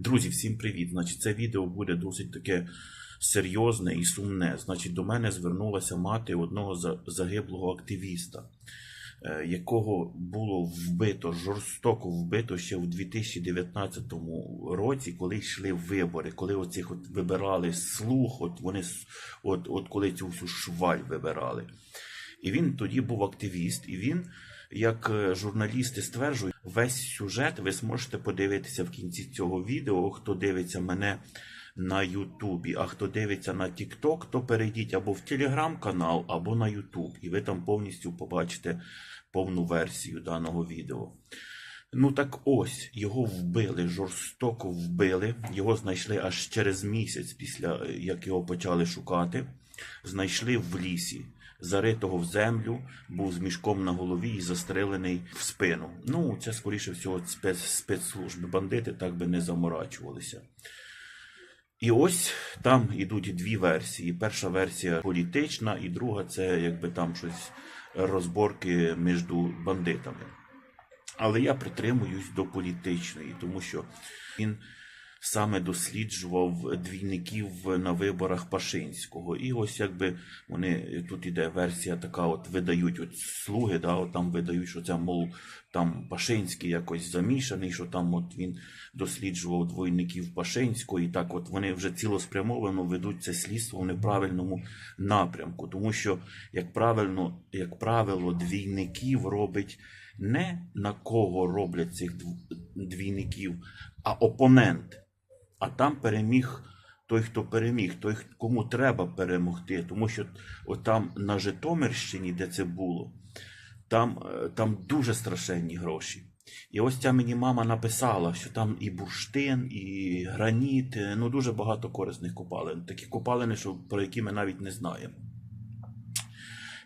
Друзі, всім привіт! Значить, це відео буде досить таке серйозне і сумне. Значить, до мене звернулася мати одного загиблого активіста, е, якого було вбито, жорстоко вбито ще в 2019 році, коли йшли вибори, коли оцих от вибирали слух, от вони от, от коли цю всю шваль вибирали. І він тоді був активіст, і він, як е, журналісти стверджують, весь сюжет ви зможете подивитися в кінці цього відео. Хто дивиться мене на Ютубі, а хто дивиться на Тікток, то перейдіть або в телеграм-канал, або на Ютуб, і ви там повністю побачите повну версію даного відео. Ну так ось його вбили, жорстоко вбили. Його знайшли аж через місяць після е, як його почали шукати. Знайшли в лісі, заритого в землю, був з мішком на голові і застрелений в спину. Ну, це скоріше всього спец, спецслужби. Бандити так би не заморачувалися. І ось там ідуть дві версії. Перша версія політична, і друга це якби там щось розборки між бандитами. Але я притримуюсь до політичної, тому що він саме досліджував двійників на виборах Пашинського. І ось якби вони тут іде версія така: от видають от слуги, да, от там видають, що це мов там Пашинський якось замішаний, що там от він досліджував двойників Пашинського, і так от вони вже цілеспрямовано ведуть це слідство в неправильному напрямку, тому що як правильно, як правило, двійників робить не на кого роблять цих дв- двійників, а опонент. А там переміг той, хто переміг, той, кому треба перемогти. Тому що там на Житомирщині, де це було, там, е, там дуже страшенні гроші. І ось ця мені мама написала, що там і бурштин, і граніт, е, ну дуже багато корисних копалин. Такі копалини, що, про які ми навіть не знаємо.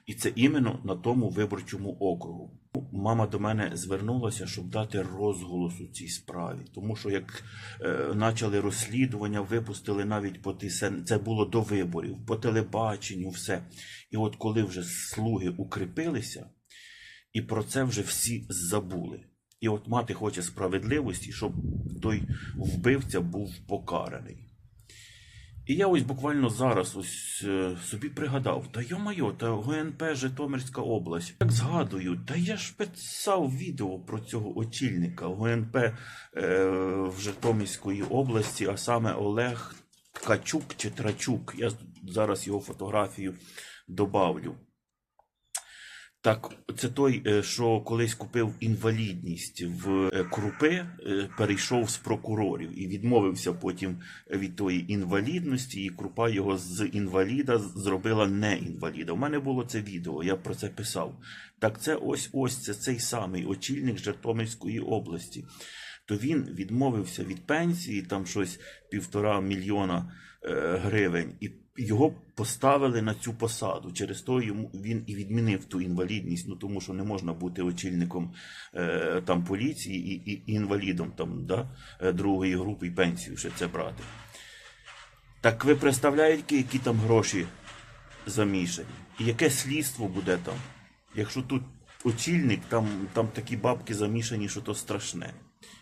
І це іменно на тому виборчому округу. Мама до мене звернулася, щоб дати розголос у цій справі. Тому що як е, почали розслідування, випустили навіть по ТСН, це було до виборів, по телебаченню, все. І от коли вже слуги укріпилися, і про це вже всі забули. І от мати хоче справедливості, щоб той вбивця був покараний. І я ось буквально зараз ось е, собі пригадав, та йо-майо, та ГНП Житомирська область. Так згадую, та я ж писав відео про цього очільника ГНП е, в Житомирської області, а саме Олег Ткачук чи Трачук. Я зараз його фотографію добавлю. Так, це той, е, що колись купив інвалідність в е, крупи, е, перейшов з прокурорів і відмовився потім від тої інвалідності, і крупа його з інваліда зробила не інваліда. У мене було це відео, я про це писав. Так це ось ось це цей самий очільник Житомирської області. То він відмовився від пенсії, там щось півтора мільйона гривень, і його поставили на цю посаду. Через то йому він і відмінив ту інвалідність. Ну тому що не можна бути очільником е, там поліції і, і, і інвалідом там, да, е, другої групи і пенсію ще це брати. Так ви представляєте, які там гроші замішані? І яке слідство буде там? Якщо тут очільник, там, там такі бабки замішані, що то страшне.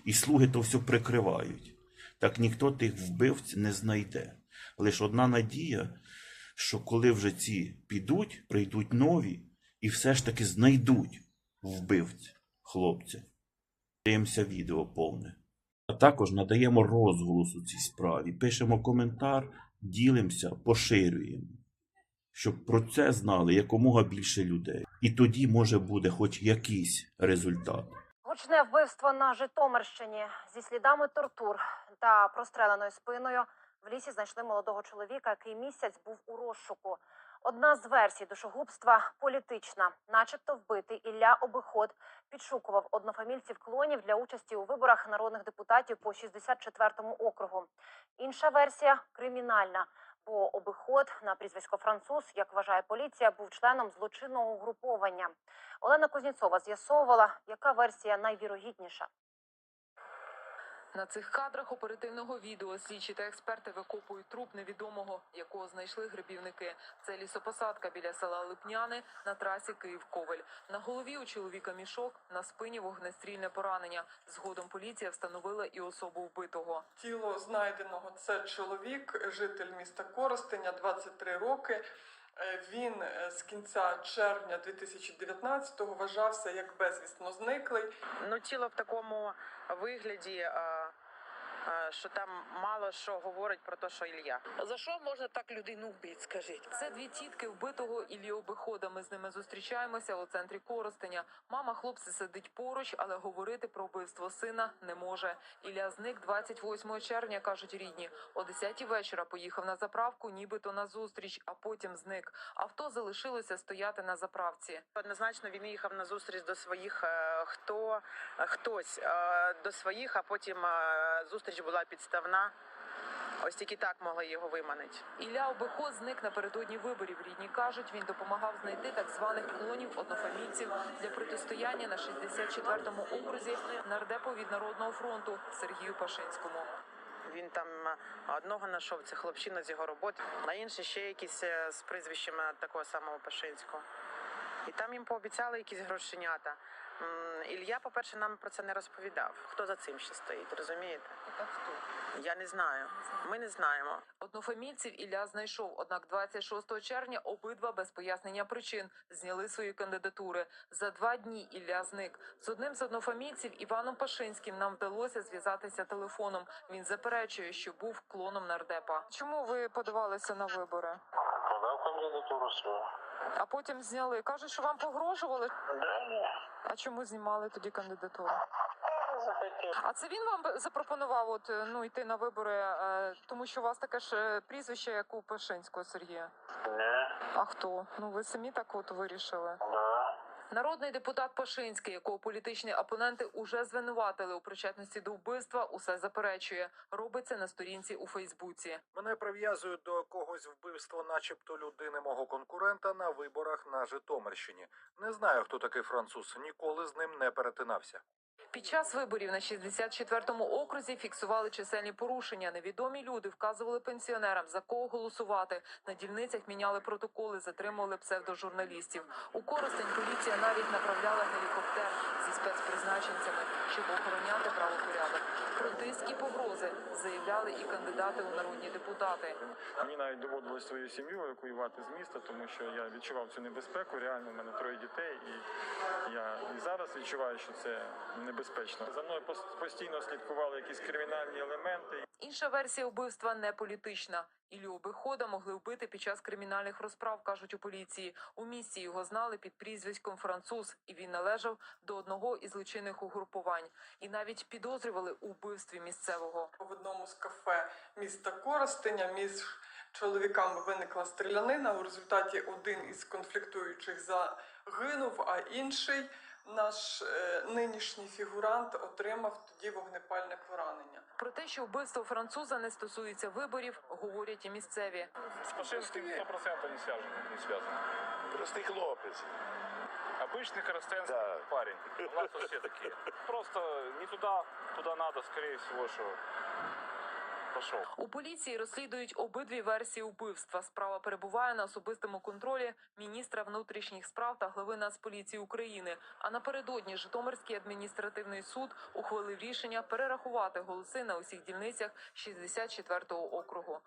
І слуги то все прикривають. Так ніхто тих вбивць не знайде. Лише одна надія, що коли вже ці підуть, прийдуть нові і все ж таки знайдуть вбивця, хлопця. Дивимося відео повне. А також надаємо розголос у цій справі, пишемо коментар, ділимося, поширюємо, щоб про це знали якомога більше людей. І тоді може буде хоч якийсь результат. Гучне вбивство на Житомирщині зі слідами тортур та простреленою спиною. В лісі знайшли молодого чоловіка, який місяць був у розшуку. Одна з версій душогубства політична, начебто вбитий Ілля Обиход підшукував однофамільців клонів для участі у виборах народних депутатів по 64-му округу. Інша версія кримінальна, бо обиход на прізвисько француз, як вважає поліція, був членом злочинного угруповання. Олена Кузнєцова з'ясовувала, яка версія найвірогідніша. На цих кадрах оперативного відео слідчі та експерти викопують труп невідомого, якого знайшли грибівники. Це лісопосадка біля села Липняни на трасі Київ-Ковель. На голові у чоловіка мішок, на спині вогнестрільне поранення. Згодом поліція встановила і особу вбитого. Тіло знайденого це чоловік, житель міста Коростеня, 23 роки. Е, Він е, з кінця червня 2019-го вважався як безвісно зниклий. Ну, тіло в такому вигляді, е, що там мало що говорить про те, що Ілля. За що можна так людину вбити, скажіть? Це дві тітки вбитого Іллі Обихода. Ми з ними зустрічаємося у центрі Коростеня. Мама хлопця сидить поруч, але говорити про вбивство сина не може. Ілля зник 28 червня, кажуть рідні. О 10 вечора поїхав на заправку, нібито на зустріч, а потім зник. Авто залишилося стояти на заправці. Однозначно він їхав на зустріч до своїх, е, хто е, хтось е, до своїх, а потім е, зустріч була підставна. Ось тільки так могли його виманити. Ілля Обиход зник напередодні виборів. Рідні кажуть, він допомагав знайти так званих клонів однофамільців для протистояння на 64-му окрузі нардепу від народного фронту Сергію Пашинському. Він там е, одного знайшов, це хлопчина з його роботи, а інший ще якийсь е, з прізвищем такого самого Пашинського. І там їм пообіцяли якісь грошенята. М, Ілля, по-перше, нам про це не розповідав. Хто за цим ще стоїть, розумієте? Так хто? Я не знаю. Ми не знаємо. Однофамільців Ілля знайшов, однак 26 червня обидва без пояснення причин зняли свої кандидатури. За два дні Ілля зник. З одним з однофамільців Іваном Пашинським нам вдалося зв'язатися телефоном. Він заперечує, що був клоном нардепа. Чому ви подавалися на вибори? Кандидатуру свою. А потім зняли. Кажуть, що вам погрожували. Да, ні. А чому знімали тоді кандидатуру? Захотів. А це він вам запропонував от е, ну йти на вибори, е, тому що у вас таке ж е, прізвище, як у Пашинського Сергія. Ні. А хто? Ну ви самі так от вирішили. Да. Народний депутат Пашинський, якого політичні опоненти уже звинуватили у причетності до вбивства, усе заперечує. Робиться на сторінці у Фейсбуці. Мене прив'язують до когось вбивства, начебто людини мого конкурента на виборах на Житомирщині. Не знаю, хто такий француз, ніколи з ним не перетинався. Під час виборів на 64-му окрузі фіксували чисельні порушення. Невідомі люди вказували пенсіонерам за кого голосувати. На дільницях міняли протоколи, затримували псевдожурналістів. У Коростень поліція навіть направляла гелікоптер спецпризначенцями, щоб охороняти правопорядок. Про тиск і погрози заявляли і кандидати у народні депутати. Мені навіть доводилось свою сім'ю евакуювати з міста, тому що я відчував цю небезпеку. Реально, в мене троє дітей, і я і зараз відчуваю, що це небезпечно. За мною постійно слідкували якісь кримінальні елементи. Інша версія вбивства не політична. Іллю Обихода могли вбити під час кримінальних розправ, кажуть у поліції. У місті його знали під прізвиськом француз, і він належав до одного із злочинних угрупувань. І навіть підозрювали у вбивстві місцевого. В одному з кафе міста Коростеня між чоловіками виникла стрілянина. У результаті один із конфліктуючих загинув, а інший наш е, нинішній фігурант отримав тоді вогнепальне поранення. Про те, що вбивство француза не стосується виборів, говорять і місцеві. З Пашинським 100% не зв'язано. Не зв'язано. Простий хлопець. Обычный коростенский Да. парень. У нас все такие. Просто не туда, куда надо, скорее всего, что. У поліції розслідують обидві версії убивства. Справа перебуває на особистому контролі міністра внутрішніх справ та глави Нацполіції України. А напередодні Житомирський адміністративний суд ухвалив рішення перерахувати голоси на усіх дільницях 64-го округу.